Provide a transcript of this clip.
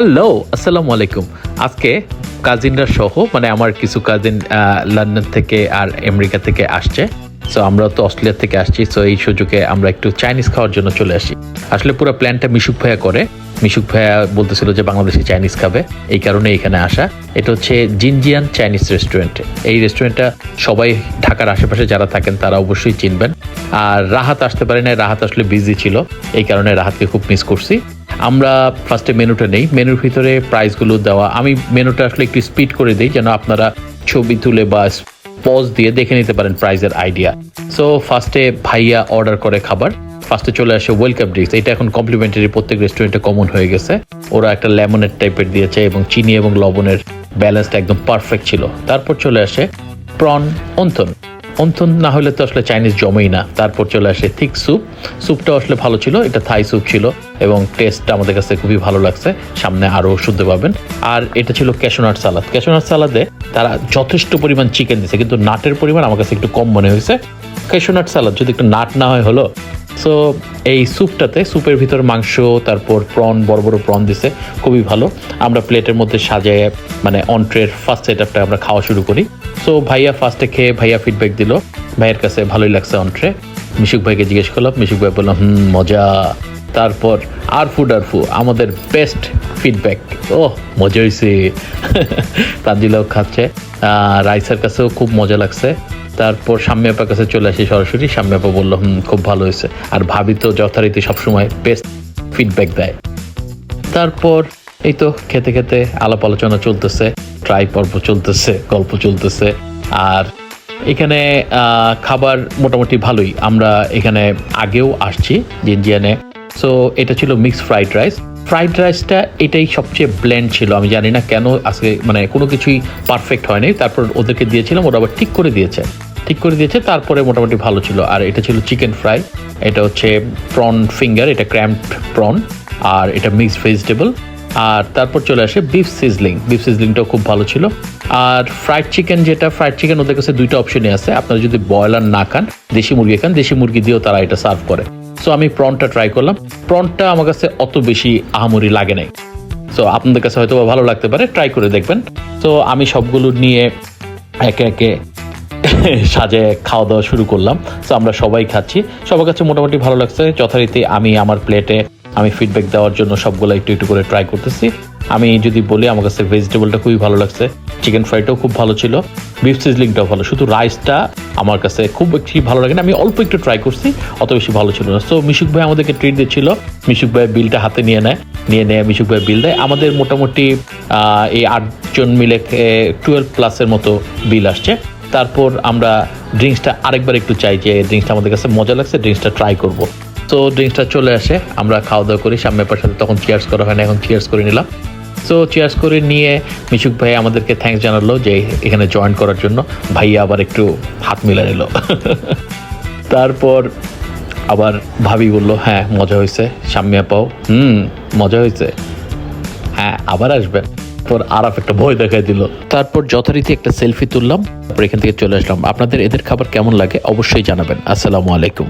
Hello, আসসালামু আলাইকুম। আজকে কাজিনরা সহ মানে আমার কিছু কাজিন লন্ডন থেকে আর আমেরিকা থেকে আসছে। সো আমরা তো অস্ট্রেলিয়া থেকে আসছি সো এই সুযোগে আমরা একটু চাইনিজ খাওয়ার জন্য চলে আসি। আসলে পুরো প্ল্যানটা মিশুক ভাইয়া করে। মিশুক ভাইয়া বলতেছিল যে বাংলাদেশি চাইনিজ খাবে, এই কারণে এখানে আসা। এটা হচ্ছে জিনজিয়ান চাইনিজ রেস্টুরেন্ট এই রেস্টুরেন্টটা সবাই ঢাকার আশেপাশে যারা থাকেন, তারা অবশ্যই চিনবেন। আর রাহাত আসতে পারে না রাহাত আসলে বিজি ছিল। এই কারণে রাহাতকে খুব মিস করছি। আমরা ফার্স্টে মেনুটা নেই। মেনুর ভিতরে প্রাইসগুলো দেওয়া। আমি মেনুটা আসলে একটু স্পিড করে দিই যেন আপনারা ছবি তুলে বা পজ দিয়ে দেখে নিতে পারেন প্রাইজের আইডিয়া সো ফার্স্টে ভাইয়া অর্ডার করে খাবার। ফার্স্টে চলে আসে ওয়েলকাম ড্রিঙ্কস এটা এখন কমপ্লিমেন্টারি প্রত্যেক রেস্টুরেন্টে কমন হয়ে গেছে। ওরা একটা লেমনের টাইপের দিয়েছে এবং চিনি এবং লবণের ব্যালেন্সটা একদম পারফেক্ট ছিল। তারপর চলে আসে প্রন অন্থন অন্থন না হলে তো আসলে চাইনিজ জমেই না। তারপর চলে আসে থিক স্যুপ। স্যুপটাও আসলে ভালো ছিল, এটা থাই স্যুপ ছিল এবং টেস্টটা আমাদের কাছে খুবই ভালো লাগছে। সামনে আরও শুনতে পাবেন। আর এটা ছিল ক্যাশোনাট সালাদ। ক্যাশোনাট সালাদে তারা যথেষ্ট পরিমাণ চিকেন দিছে, কিন্তু নাটের পরিমাণ আমার কাছে একটু কম মনে হয়েছে। ক্যাশোনাট সালাদ যদি একটু নাট না হয় হলো সো এই স্যুপটাতে স্যুপের ভিতর মাংস, তারপর প্রন, বড় বড় প্রন দিছে, খুবই ভালো। আমরা প্লেটের মধ্যে সাজায় মানে অন্ট্রের ফার্স্ট সেট আমরা খাওয়া শুরু করি। সো ভাইয়া ফার্স্টে খেয়ে ভাইয়া ফিডব্যাক দিল। ভাইয়ের কাছে ভালোই লাগছে অন্ট্রে মিশুক ভাইকে জিজ্ঞেস করলাম, মিশুক ভাই বললাম হুম, মজা। তারপর আর ফুড আর ফু আমাদের বেস্ট ফিডব্যাক ও মজা হয়েছে তানজিলাও খাচ্ছে। রাইসার কাছেও খুব মজা লাগছে। তারপর সাম্য আপার কাছে চলে আসি সরাসরি। সাম্য আপা বলল, হুম, খুব ভালো হয়েছে আর ভাবি তো যথারীতি সবসময় বেস্ট ফিডব্যাক দেয়। তারপর এই তো খেতে খেতে আলাপ আলোচনা চলতেছে, ট্রাই পর্ব চলতেছে, গল্প চলতেছে, আর এখানে খাবার মোটামুটি ভালোই। আমরা এখানে আগেও আসছি জিনজিয়ানে। সো এটা ছিল মিক্সড ফ্রাইড রাইস ফ্রাইড রাইসটা এটাই সবচেয়ে ব্লেন্ড ছিল। আমি জানি না কেন আজকে মানে কোনো কিছুই পারফেক্ট হয়নি। তারপর ওদেরকে দিয়েছিলাম, ওরা আবার ঠিক করে দিয়েছে। ঠিক করে দিয়েছে, তারপরে মোটামুটি ভালো ছিল। আর এটা ছিল চিকেন ফ্রাই এটা হচ্ছে প্রন ফিঙ্গার এটা ক্র্যাম্পড প্রন আর এটা মিক্সড ভেজিটেবল আর তারপর চলে আসে বিফ সিজলিং বিফ সিজলিংটাও খুব ভালো ছিল। আর ফ্রাইড চিকেন যেটা ফ্রাইড চিকেন ওদের কাছে দুইটা অপশনই আছে। আপনারা যদি ব্রয়লার না খান, দেশি মুরগি খান, দেশি মুরগি দিয়েও তারা এটা সার্ভ করে। সো আমি প্রনটা ট্রাই করলাম। প্রনটা আমার কাছে অত বেশি আহামরি লাগে নাই। সো আপনাদের কাছে হয়তো ভালো লাগতে পারে ট্রাই করে দেখবেন। তো আমি সবগুলো নিয়ে একে একে সাজে খাওয়া দাওয়া শুরু করলাম। তো আমরা সবাই খাচ্ছি। সবার কাছে মোটামুটি ভালো লাগছে। যথারীতি আমি আমার প্লেটে আমি ফিডব্যাক দেওয়ার জন্য সবগুলো একটু একটু করে ট্রাই করতেছি। আমি যদি বলি, আমার কাছে ভেজিটেবলটা খুবই ভালো লাগছে। চিকেন ফ্রাইটাও খুব ভালো ছিল। বিফ সিজলিংটাও ভালো। শুধু রাইসটা আমার কাছে খুব বেশি ভালো লাগে না। আমি অল্প একটু ট্রাই করছি, অত বেশি ভালো ছিল না। সো মিশুক ভাই আমাদেরকে ট্রিট দিচ্ছিল। মিশুক ভাই বিলটা হাতে নিয়ে নেয়। নিয়ে নেয়, মিশুক ভাই বিল দেয়। আমাদের মোটামুটি এই আটজন মিলে টুয়েলভ প্লাসের মতো বিল আসছে। তারপর আমরা ড্রিঙ্কসটা আরেকবার একটু চাই যে ড্রিঙ্কসটা আমাদের কাছে মজা লাগছে ড্রিঙ্কসটা ট্রাই করব। তো ড্রিঙ্কসটা চলে আসে। আমরা খাওয়া দাওয়া করি সামনে পাশে তখন চেয়ার্স করা হয় না, এখন চেয়ার্স করে নিলাম। সো চেয়ার্স করে নিয়ে মিশুক ভাই আমাদেরকে থ্যাঙ্কস জানালো যে এখানে জয়েন করার জন্য। ভাইয়া আবার একটু হাত মিলা নিল। তারপর আবার ভাবি বলল হ্যাঁ মজা হয়েছে। সাম্যা পাও হুম, মজা হয়েছে। হ্যাঁ আবার আসবেন। পর আরাফ একটা ভয় দেখাই দিল। তারপর যথারীতি একটা সেলফি তুললাম। তারপর এখান থেকে চলে আসলাম। আপনাদের এদের খাবার কেমন লাগে অবশ্যই জানাবেন। আসসালামু আলাইকুম।